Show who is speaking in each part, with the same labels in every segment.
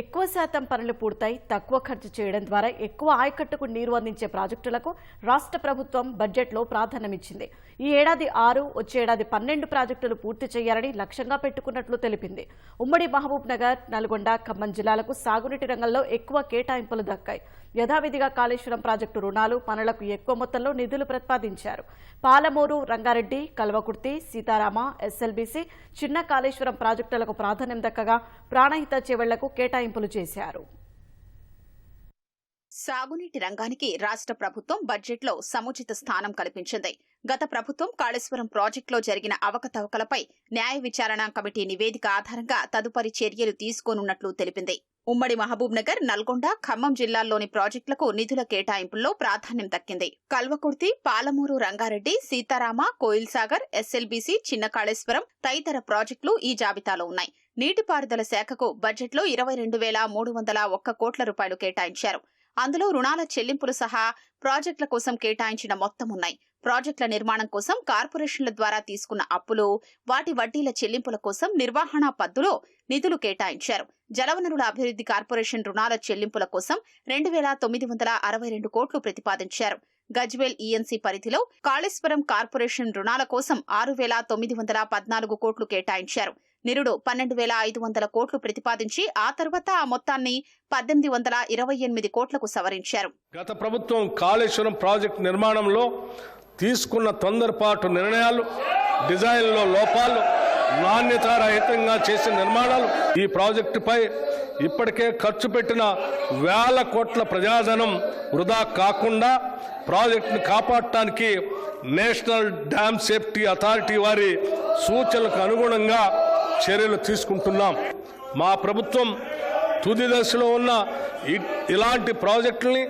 Speaker 1: ఎక్కువ శాతం పనులు పూర్తయి తక్కువ ఖర్చు చేయడం ద్వారా ఎక్కువ ఆయకట్టుకు నీరు అందించే ప్రాజెక్టులకు రాష్ట్ర ప్రభుత్వం బడ్జెట్లో ప్రాధాన్యమిచ్చింది. ఈ ఏడాది ఆరు వచ్చే ఏడాది పన్నెండు ప్రాజెక్టులు పూర్తి చేయాలని లక్ష్యంగా పెట్టుకున్నట్లు తెలిపింది. ఉమ్మడి మహబూబ్ నగర్ నల్గొండ ఖమ్మం జిల్లాలకు సాగునీటి రంగంలో ఎక్కువ కేటాయింపులు దక్కాయి. యథావిధిగా కాళేశ్వరం ప్రాజెక్టు రుణాలు పనులకు ఎక్కువ మొత్తంలో నిధులు ప్రతిపాదించారు. పాలమూరు రంగారెడ్డి కల్వకుర్తి సీతారామ ఎస్ఎల్బీసీ చిన్న కాళేశ్వరం ప్రాజెక్టులకు ప్రాధాన్యం దక్కగా ప్రాణహిత చెవెళ్ళకు కేటాయింపులు చేశారు.
Speaker 2: సాగునీటి రంగానికి రాష్ట్ర ప్రభుత్వం బడ్జెట్లో సముచిత స్థానం కల్పించింది. గత ప్రభుత్వం కాళేశ్వరం ప్రాజెక్టులో జరిగిన అవకతవకలపై న్యాయ విచారణ కమిటీ నివేదిక ఆధారంగా తదుపరి చర్యలు తీసుకోనున్నట్లు తెలిపింది. ఉమ్మడి మహబూబ్ నగర్ నల్గొండ ఖమ్మం జిల్లాల్లోని ప్రాజెక్టులకు నిధుల కేటాయింపుల్లో ప్రాధాన్యం దక్కింది. Kalwakurthy Palamuru Rangareddy Sitarama Koil Sagar S L B C చిన్న కాళేశ్వరం తదితర ప్రాజెక్టులు ఈ జాబితాలో ఉన్నాయి. నీటిపారుదల శాఖకు బడ్జెట్లో ఇరవై రెండు వేల మూడు వందల ఒక్క కోట్ల రూపాయలు కేటాయించారు. అందులో రుణాల చెల్లింపులు సహా ప్రాజెక్టుల కోసం కేటాయించిన మొత్తం ఉన్నాయి. ప్రాజెక్టుల నిర్మాణం కోసం కార్పొరేషన్ల ద్వారా తీసుకున్న అప్పులు వాటి వడ్డీల చెల్లింపుల కోసం నిర్వహణ పద్దులో నిధులు కేటాయించారు. జలవనరుల అభివృద్ధి కార్పొరేషన్ రుణాల చెల్లింపుల కోసం రెండు వేల తొమ్మిది వందల అరవై రెండు కోట్లు ప్రతిపాదించారు. గజ్వేల్ ఈఎన్సీ పరిధిలో కాళేశ్వరం కార్పొరేషన్ రుణాల కోసం ఆరు వేల తొమ్మిది వందల పద్నాలుగు కోట్లు కేటాయించారు. నిరుడు పన్నెండు వేల ఐదు వందల కోట్లు ప్రతిపాదించి ఆ తర్వాత ఆ మొత్తాన్ని పద్దెనిమిది వందల ఇరవై ఎనిమిది కోట్లకు సవరించారు.
Speaker 3: గత ప్రభుత్వం కాళేశ్వరం ప్రాజెక్టు నిర్మాణంలో తీసుకున్న తొందరపాటు నిర్ణయాలు డిజైన్లో లోపాలు నాణ్యతారహితంగా చేసిన నిర్మాణాలు ఈ ప్రాజెక్టుపై ఇప్పటికే ఖర్చు పెట్టిన వేల కోట్ల ప్రజాధనం వృధా కాకుండా ప్రాజెక్టును కాపాడటానికి నేషనల్ డ్యామ్ సేఫ్టీ అథారిటీ వారి సూచనలకు అనుగుణంగా చర్యలు తీసుకుంటున్నాం. మా ప్రభుత్వం తుది దశలో ఉన్న ఇ- ఇలాంటి ప్రాజెక్టుల్ని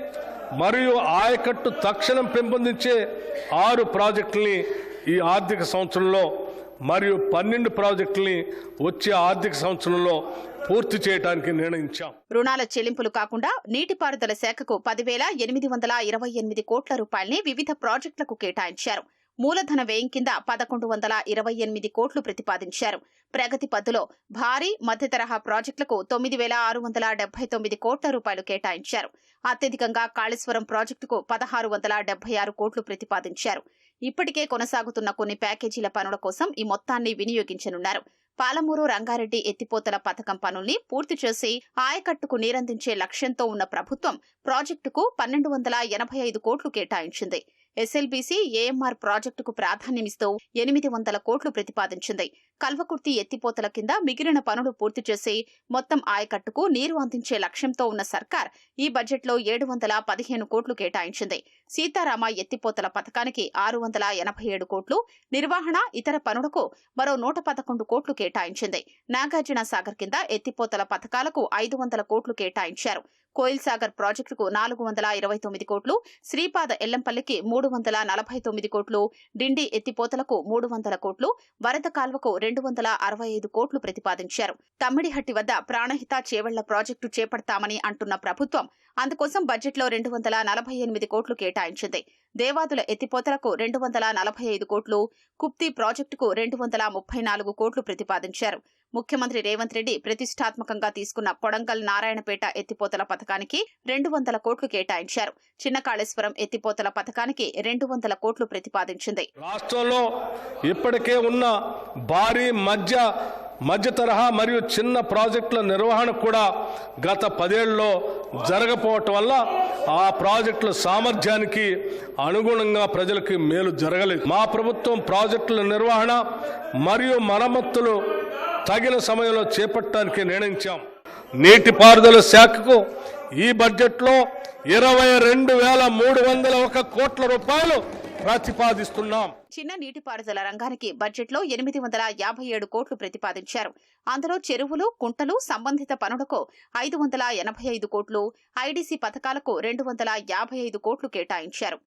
Speaker 3: మరియు ఆయకట్టు తక్షణం పెంపొందించే ఆరు ప్రాజెక్టుల్ని ఈ ఆర్థిక సంవత్సరంలో మరియు పన్నెండు ప్రాజెక్టుల్ని వచ్చే ఆర్థిక సంవత్సరంలో పూర్తి చేయడానికి నిర్ణయించాం.
Speaker 2: రుణాల చెల్లింపులు కాకుండా నీటిపారుదల శాఖకు పదివేల ఎనిమిది వందల ఇరవై ఎనిమిది కోట్ల రూపాయల్ని వివిధ ప్రాజెక్టులకు కేటాయించారు. మూలధన వ్యయం కింద పదకొండు వందల ఇరవై ఎనిమిది కోట్లు ప్రతిపాదించారు. ప్రగతి పద్దులో భారీ మధ్య తరహా ప్రాజెక్టులకు తొమ్మిది వేల ఆరు వందల డెబ్బై తొమ్మిది కోట్ల రూపాయలు కేటాయించారు. అత్యధికంగా కాళేశ్వరం ప్రాజెక్టుకు పదహారు వందల డెబ్బై ఆరు కోట్లు ప్రతిపాదించారు. ఇప్పటికే కొనసాగుతున్న కొన్ని ప్యాకేజీల పనుల కోసం ఈ మొత్తాన్ని వినియోగించనున్నారు. పాలమూరు రంగారెడ్డి ఎత్తిపోతల పథకం పనుల్ని పూర్తి చేసి ఆయకట్టుకు నీరందించే లక్ష్యంతో ఉన్న ప్రభుత్వం ప్రాజెక్టుకు పన్నెండు వందల ఎనభై ఐదు కోట్లు కేటాయించింది. ఎస్ఎల్బీసీ ఏఎంఆర్ ప్రాజెక్టుకు ప్రాధాన్యమిస్తూ ఎనిమిది వందల కోట్లు ప్రతిపాదించింది. కల్వకుర్తి ఎత్తిపోతల కింద మిగిలిన పనులు పూర్తి చేసి మొత్తం ఆయకట్టుకు నీరు అందించే లక్ష్యంతో ఉన్న సర్కార్ ఈ బడ్జెట్లో ఏడు వందల పదిహేను కోట్లు కేటాయించింది. సీతారామ ఎత్తిపోతల పథకానికి ఆరు వందల ఎనభై ఏడు కోట్లు నిర్వహణ ఇతర పనులకు మరో నూట పదకొండు కోట్లు కేటాయించింది. నాగార్జున సాగర్ కింద ఎత్తిపోతల పథకాలకు ఐదు వందల కోట్లు కేటాయించారు. కోయిల్ సాగర్ ప్రాజెక్టుకు నాలుగు వందల ఇరవై తొమ్మిది కోట్లు శ్రీపాద ఎల్లంపల్లికి మూడు వందల నలభై తొమ్మిది కోట్లు డిండి ఎత్తిపోతలకు మూడు వందల కోట్లు వరద కాల్వకు రెండు వందల అరవై ఐదు కోట్లు ప్రతిపాదించారు. తమ్మిడిహట్టి వద్ద ప్రాణహిత చేవళ్ళ ప్రాజెక్టు చేపడతామని అంటున్న ప్రభుత్వం అందుకోసం బడ్జెట్లో రెండు వందల నలభై ఎనిమిది కోట్లు కేటాయించింది. దేవాదుల ఎత్తిపోతలకు రెండు వందల నలభై ఐదు కోట్లు కుప్తి ప్రాజెక్టుకు రెండు వందల ముప్పై నాలుగు కోట్లు ప్రతిపాదించారు. ముఖ్యమంత్రి రేవంత్ రెడ్డి ప్రతిష్టాత్మకంగా తీసుకున్న కొడంగల్ నారాయణపేట ఎత్తిపోతల పథకానికి రెండు వందల కోట్లు కేటాయించారు. చిన్న కాళేశ్వరం ఎత్తిపోతల పథకానికి రెండు వందల కోట్లు ప్రతిపాదించింది.
Speaker 3: రాష్ట్రంలో ఇప్పటికే ఉన్న భారీ మధ్య మధ్య తరహా మరియు చిన్న ప్రాజెక్టుల నిర్వహణ కూడా గత పదేళ్ళలో జరగపోవటం వల్ల ఆ ప్రాజెక్టుల సామర్థ్యానికి అనుగుణంగా ప్రజలకి మేలు జరగలేదు. మా ప్రభుత్వం ప్రాజెక్టుల నిర్వహణ మరియు మరమ్మతులు తగిన సమయంలో చేపట్టడానికి నిర్ణయించాం. నీటిపారుదల శాఖకు ఈ బడ్జెట్లో ఇరవై రెండు వేల మూడు వందల ఒక కోట్ల రూపాయలు ప్రతిపాదిస్తున్నాం.
Speaker 2: చిన్న నీటిపారుదల రంగానికి బడ్జెట్లో ఎనిమిది వందల యాభై ఏడు కోట్లు ప్రతిపాదించారు. అందులో చెరువులు కుంటలు సంబంధిత పనులకు ఐదు వందల ఎనభై ఐదు కోట్లు ఐడీసీ పథకాలకు రెండు వందల యాభై ఐదు కోట్లు కేటాయించారు.